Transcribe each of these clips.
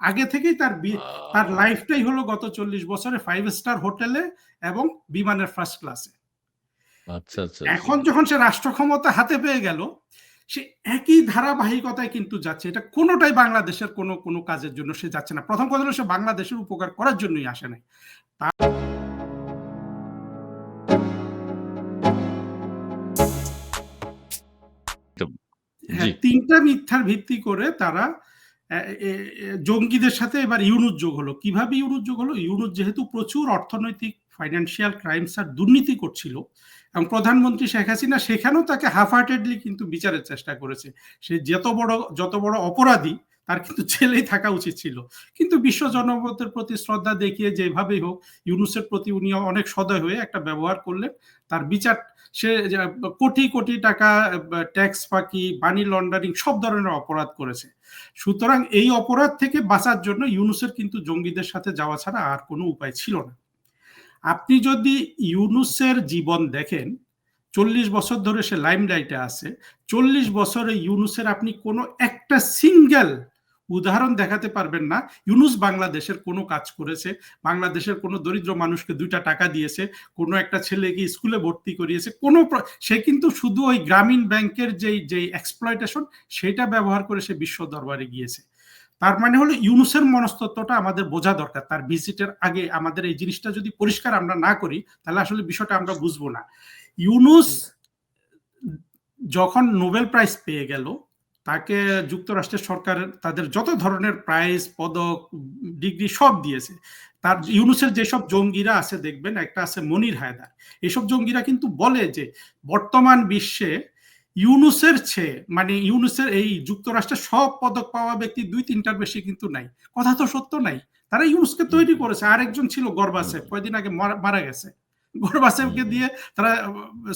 আগে থেকেই তার তার লাইফটাই হলো গত চল্লিশ বছরে ফাইভ স্টার হোটেলে এবং বিমানের ফার্স্ট ক্লাসে আচ্ছা আচ্ছা এখন যখন সে রাষ্ট্র ক্ষমতা হাতে পেয়ে গেল সে একই ধারাবাহিকতায় কিন্তু যাচ্ছে। এটা কোনোটাই বাংলাদেশের কোনো কোনো কাজের জন্য সে যাচ্ছে না। প্রথম কথা হলো সে বাংলাদেশের উপকার করার জন্যই আসে নাই। হ্যাঁ তিনটা মিথ্যার ভিত্তি করে তারা জঙ্গিদের সাথে এবার ইউনুস যোগ হলো। কীভাবে ইউনুস যোগ হলো? ইউনুস যেহেতু প্রচুর অর্থনৈতিক ফাইন্যান্সিয়াল ক্রাইমস আর দুর্নীতি করছিল, এবং প্রধানমন্ত্রী শেখ হাসিনা সেখানেও তাকে হাফ হার্টেডলি কিন্তু বিচারের চেষ্টা করেছে। সে যত বড় যত বড় অপরাধী তার কিন্তু ছেলেই থাকা উচিত ছিল। কিন্তু বিশ্ব জনমতের প্রতি শ্রদ্ধা দেখিয়ে যেভাবেই হোক, ইউনুসের প্রতি উনি অনেক সদয় হয়ে একটা ব্যবহার করলেন। তার বিচার, সে কোটি কোটি টাকা ট্যাক্স ফাঁকি মানি লন্ডারিং সব ধরনের অপরাধ করেছে। সুতরাং এই অপরাধ থেকে বাঁচার জন্য ইউনুসের কিন্তু জঙ্গিদের সাথে যাওয়া ছাড়া আর কোনো উপায় ছিল না। আপনি যদি ইউনুসের জীবন দেখেন, চল্লিশ বছর ধরে সে লাইম লাইমলাইটে আছে, চল্লিশ বছরে ইউনুসের আপনি কোনো একটা সিঙ্গেল উদাহরণ দেখাতে পারবেন না। ইউনুস বাংলাদেশের কোনো কাজ করেছে, বাংলাদেশের কোনো দরিদ্র মানুষকে দুইটা টাকা দিয়েছে, কোনো একটা ছেলেকে স্কুলে ভর্তি করিয়েছে, কোনো সে কিন্তু শুধু ওই গ্রামীণ ব্যাংকের যেই যেই এক্সপ্লয়টেশন সেটা ব্যবহার করে সে বিশ্ব দরবারে গিয়েছে। তার মানে হলো ইউনুসের মনস্তত্বটা আমাদের বোঝা দরকার। তার ভিজিটের আগে আমাদের এই জিনিসটা যদি পরিষ্কার আমরা না করি, তাহলে আসলে বিষয়টা আমরা বুঝব না। ইউনুস যখন নোবেল প্রাইজ পেয়ে গেল তাকে যুক্তরাষ্ট্রের সরকার তাদের যত ধরনের প্রাইজ, পদক, ডিগ্রি সব দিয়েছে। তার ইউনুসের যেসব জঙ্গিরা আছে, দেখবেন, একটা আছে মনির হায়দার। এসব জঙ্গিরা কিন্তু বলে যে, বর্তমান বিশ্বে ইউনুসের চেয়ে মানে ইউনুসের এই যুক্তরাষ্ট্রের সব পদক পাওয়া ব্যক্তি দুই তিনটার বেশি কিন্তু নাই। কথা তো সত্য নাই। তারা ইউনুসকে তৈরি করেছে। আরেকজন ছিল গর্বাসে কয়দিন আগে মারা গেছে। গর্বাসেভকে দিয়ে তারা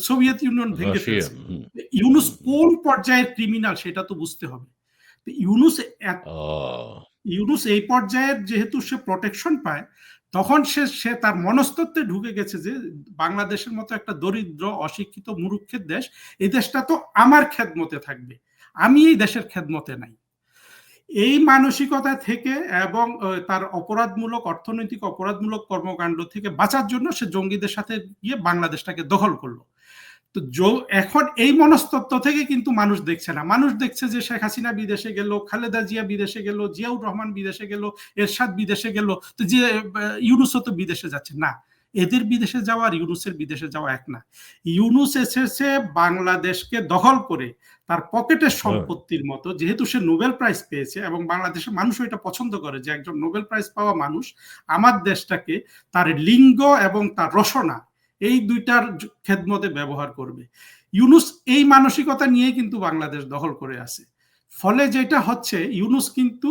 সোভিয়েত ইউনিয়ন ভেঙে ফেলছে। ইউনুস কোন পর্যায়ের ক্রিমিনাল সেটা তো বুঝতে হবে। ইউনুস ইউনুস এই পর্যায়ের যেহেতু সে প্রোটেকশন পায় তখন সে সে তার মনস্তত্বে ঢুকে গেছে যে বাংলাদেশের মতো একটা দরিদ্র অশিক্ষিত মুরুক্ষের দেশ এই দেশটা তো আমার খেদমতে থাকবে। আমি এই দেশের খেদমতে নাই। এই মানসিকতা থেকে এবং তার অপরাধমূলক, অর্থনৈতিক অপরাধমূলক কর্মকাণ্ড থেকে বাঁচার জন্য সে জঙ্গিদের সাথে গিয়ে বাংলাদেশটাকে দখল করল। তো এখন এই মনস্তত্ব থেকে কিন্তু মানুষ দেখছে না। মানুষ দেখছে যে শেখ হাসিনা বিদেশে গেল, খালেদা জিয়া বিদেশে গেল, জিয়াউর রহমান বিদেশে গেল, এরশাদ বিদেশে গেল, তো যে ইউনুসও তো বিদেশে যাচ্ছে। না এদের বিদেশে যাওয়া আর ইউনুসের বিদেশে যাওয়া এক না। ইউনুস এসেছে বাংলাদেশকে দখল করে তার পকেটের সম্পত্তির মতো যেহেতু সে নোবেল প্রাইজ পেয়েছে এবং বাংলাদেশের মানুষ এটা পছন্দ করে যে একজন নোবেল প্রাইজ পাওয়া মানুষ আমার দেশটাকে তার লিঙ্গ এবং তার রসনা এই দুইটার খেদমতে ব্যবহার করবে। ইউনুস এই মানসিকতা নিয়ে কিন্তু বাংলাদেশ দখল করে আছে। ফলে যেটা হচ্ছে ইউনুস কিন্তু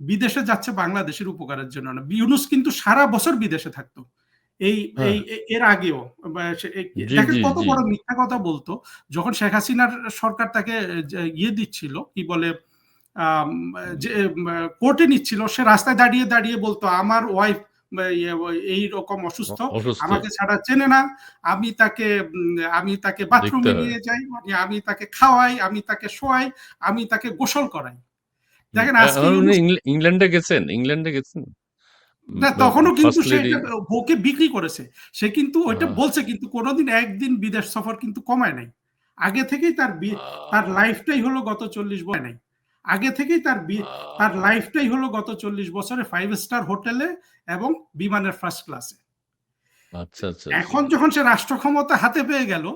বিদেশে যাচ্ছে বাংলাদেশের উপকারের জন্য না। ইউনুস কিন্তু সারা বছর বিদেশে থাকতো। এই এই এর আগেও দেখেন কত বড় মিথ্যা কথা বলতো যখন শেখ হাসিনার সরকার তাকে ইয়ে দিচ্ছিল কি বলে যে কোর্টে নিচ্ছিল সে রাস্তায় দাঁড়িয়ে দাঁড়িয়ে বলতো আমার ওয়াইফ এই রকম অসুস্থ আমাকে ছাড়া চেনে না আমি তাকে আমি তাকে বাথরুমে নিয়ে যাই মানে আমি তাকে খাওয়াই আমি তাকে শোয়াই আমি তাকে গোসল করাই। দেখেন আজকে ইংল্যান্ডে গেছেন ইংল্যান্ডে গেছেন? না তখনও কিন্তু সে বউকে বিক্রি করেছে। সে কিন্তু ওইটা বলছে কিন্তু কোনোদিন একদিন বিদেশ সফর কিন্তু কমায় নাই। আগে থেকেই তার তার লাইফটাই হলো গত চল্লিশ বছর। নাই। আগে থেকেই তার তার লাইফটাই হলো গত চল্লিশ বছরে ফাইভ স্টার হোটেলে এবং বিমানের ফার্স্ট ক্লাসে আচ্ছা আচ্ছা এখন যখন সে রাষ্ট্র ক্ষমতা হাতে পেয়ে গেল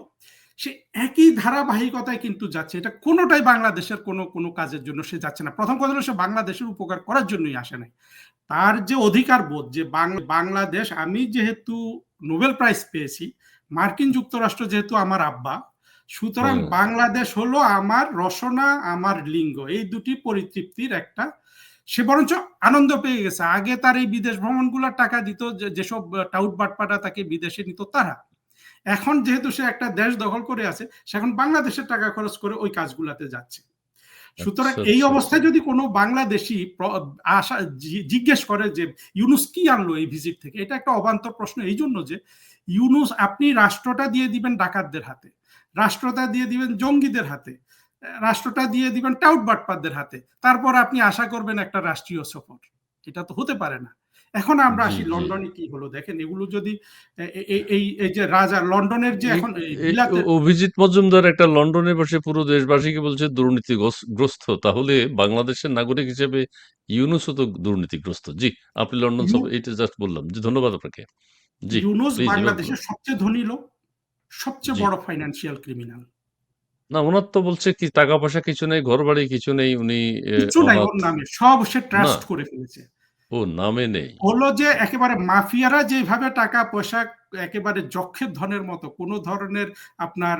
সে একই ধারাবাহিকতায় কিন্তু যাচ্ছে। এটা কোনোটাই বাংলাদেশের কোনো কোনো কাজের জন্য সে যাচ্ছে না। প্রথম কথা হলো সে বাংলাদেশের উপকার করার জন্যই আসে নাই। তার যে অধিকার বোধ যে বাংলাদেশ আমি যেহেতু নোবেল প্রাইজ পেয়েছি মার্কিন যুক্তরাষ্ট্র যেহেতু আমার আব্বা সুতরাং বাংলাদেশ হলো আমার রসনা আমার লিঙ্গ। এই দুটি পরিতৃপ্তির একটা। সে বরঞ্চ আনন্দ পেয়ে গেছে। আগে তার এই বিদেশ ভ্রমণগুলোর টাকা দিত যেসব টাউট বাটপাটা তাকে বিদেশে নিত তারা। এখন যেহেতু সে একটা দেশ দখল করে আছে সে এখন বাংলাদেশের টাকা খরচ করে ওই কাজগুলাতে যাচ্ছে। সুতরাং আচ্ছা, এই আচ্ছা, অবস্থায় আচ্ছা। যদি কোনো বাংলাদেশি আশা জিজ্ঞেস করে যে ইউনুস কি আনলো এই ভিজিট থেকে? এটা একটা অবান্তর প্রশ্ন। এই জন্য যে ইউনুস আপনি রাষ্ট্রটা দিয়ে দিবেন ডাকাতদের হাতে রাষ্ট্রটা দিয়ে দিবেন জঙ্গিদের হাতে রাষ্ট্রটা দিয়ে দিবেন টাউট বাটপারদের হাতে তারপর আপনি আশা করবেন একটা রাষ্ট্রীয় সফর। এটা তো হতে পারে না। এখন আমরা আসি লন্ডনে কি হলো? দেখেন এগুলো যদি এই এই যে রাজা লন্ডনের যে এখন অভিজিৎ মজুমদার একটা লন্ডনে বসে পুরো দেশবাসীকে বলছে দুর্নীতিগ্রস্ত তাহলে বাংলাদেশের নাগরিক হিসেবে ইউনুসও তো দুর্নীতিগ্রস্ত। জি আপনি লন্ডন সফর এটা জাস্ট বললাম। জি ধন্যবাদ আপনাকে। জি ইউনুস বাংলাদেশের সবচেয়ে ধনী লোক সবচেয়ে বড় ফাইন্যান্সিয়াল ক্রিমিনাল না ওনার তো বলছে কি টাকা পয়সা কিছু নেই ঘর বাড়ি কিছু নেই উনি কিছু নাই ওর নামে সব সে ট্রাস্ট করে ফেলেছে। ও নামে নেই। হলো যে একেবারে মাফিয়ারা যেভাবে টাকা পয়সা একেবারে যক্ষের ধনের মতো কোনো ধরনের আপনার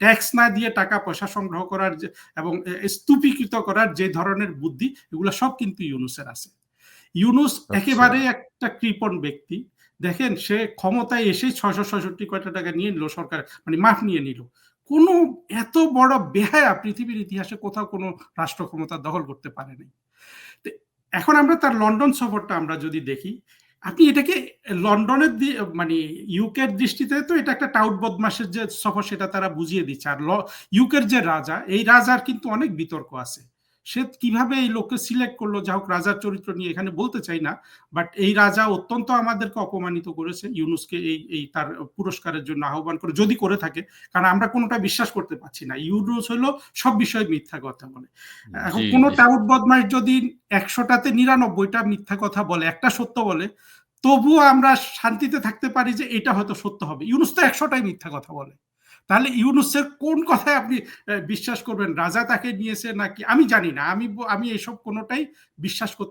ট্যাক্স না দিয়ে টাকা পয়সা সংগ্রহ করার এবং স্তূপীকৃত করার যে ধরনের বুদ্ধি এগুলো সব কিন্তু ইউনুসের আছে। ইউনুস আচ্ছা। একেবারে একটা কৃপণ ব্যক্তি। দেখেন সে ক্ষমতায় এসেই ছয়শো ছয়ষট্টি কয়টা টাকা নিয়ে নিল সরকার মানে মাফ নিয়ে নিল। কোনো এত বড় বেহায়া পৃথিবীর ইতিহাসে কোথাও কোনো রাষ্ট্র ক্ষমতা দখল করতে পারেনি এখন আমরা তার লন্ডন সফরটা আমরা যদি দেখি, আপনি এটাকে লন্ডনের মানে ইউকের দৃষ্টিতে তো এটা একটা টাউট বদমাসের যে সফর সেটা তারা বুঝিয়ে দিচ্ছে। আর ইউকের যে রাজা, এই রাজার কিন্তু অনেক বিতর্ক আছে। সে কীভাবে এই লোককে সিলেক্ট করল? যা হোক রাজার চরিত্র নিয়ে এখানে বলতে চাই না বাট এই রাজা অত্যন্ত আমাদেরকে অপমানিত করেছে ইউনুসকে এই এই তার পুরস্কারের জন্য আহ্বান করে যদি করে থাকে কারণ আমরা কোনোটা বিশ্বাস করতে পারছি না। ইউনুস হলো সব বিষয়ে মিথ্যা কথা বলে। এখন কোনো টাউট বদমাস যদি একশোটাতে নিরানব্বইটা মিথ্যা কথা বলে একটা সত্য বলে তবুও আমরা শান্তিতে থাকতে পারি যে এটা হয়তো সত্য হবে। ইউনুস তো একশোটাই মিথ্যা কথা বলে। তাহলে ইউনুসের কোন কথায় আপনি বিশ্বাস করবেন? রাজা তাকে নিয়েছে নাকি? আমি জানি না। আমি আমি এসব কোনোটাই বিশ্বাস করতে